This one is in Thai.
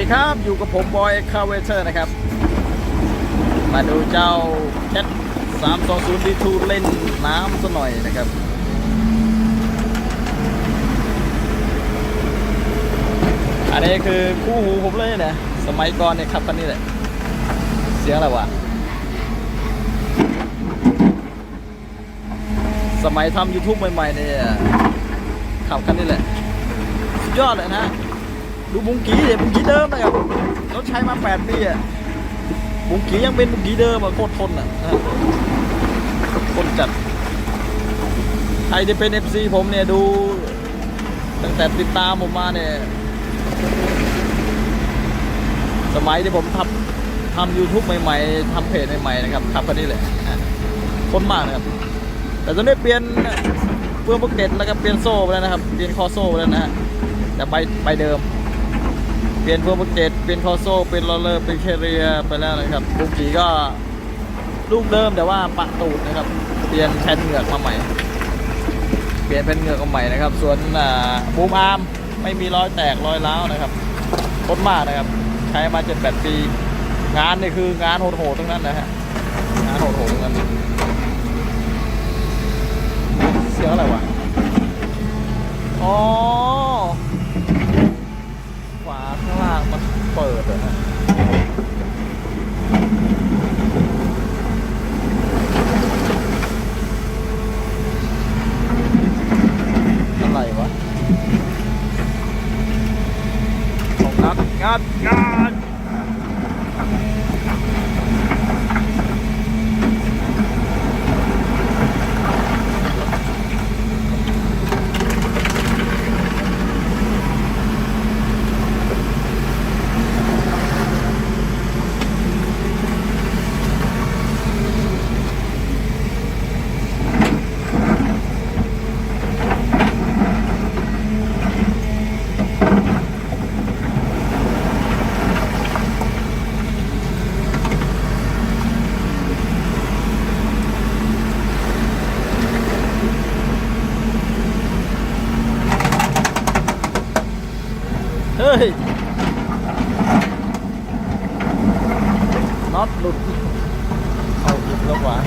ดีครับอยู่กับผมบอยคาเวเตอร์นะครับ มาดูเจ้าแคท320 D2 เล่นน้ำซะหน่อยนะครับอันนี้คือคู่หูผมเลยนะ สมัยก่อนเนี่ยขับคันนี้แหละ เสียงอะไรวะ สมัยทำ YouTube ใหม่ๆเนี่ยขับคันนี้แหละ สุดยอดเลยนะ ดูบุงกีเนี่ยบุงกีเดิมนะครับรถใช้มา 8 ปีอะบุงกียังเป็นบุงกีเดิมอะโคตรทนอะนะคนจัดใครที่เป็น FC ผมเนี่ยดู ตั้งแต่ติดตามผมมาเนี่ย สมัยที่ผมทำทำ YouTube ใหม่ๆทำเพจใหม่ๆนะครับขับคันนี้เลยอะคนมากนะครับ แต่ตอนนี้เปลี่ยนเฟืองโปรเกตแล้วก็เปลี่ยนโซ่ไปแล้วนะครับ เปลี่ยนคอโซ่ไปแล้วนะฮะแต่ใบใบเดิม เปลี่ยนเฟืองโปรเกตเปลี่ยนคอโซ่เปลี่ยนลอเลอร์เป็นเคเรียไปแล้วนะครับบุกีก็ลูกเดิมแต่ว่าปะตูดนะครับ เปลี่ยนแผ่นเหงือกมาใหม่ เปลี่ยนเป็นเหงือกมาใหม่นะครับ ส่วนบูมอาร์มไม่มีรอยแตกรอยร้าวนะครับทนมากนะครับ ใช้มา7 8ปี งานนี่คืองานโหดๆทั้งนั้นนะฮะงานโหดๆทั้งนั้นเสียงอะไรวะ อ๋อ ฝาข้างล่างมัน เปิดเหรอะไรวะของงัดงัดงัด Hey. Nót lụt Hầu kịp lâu quá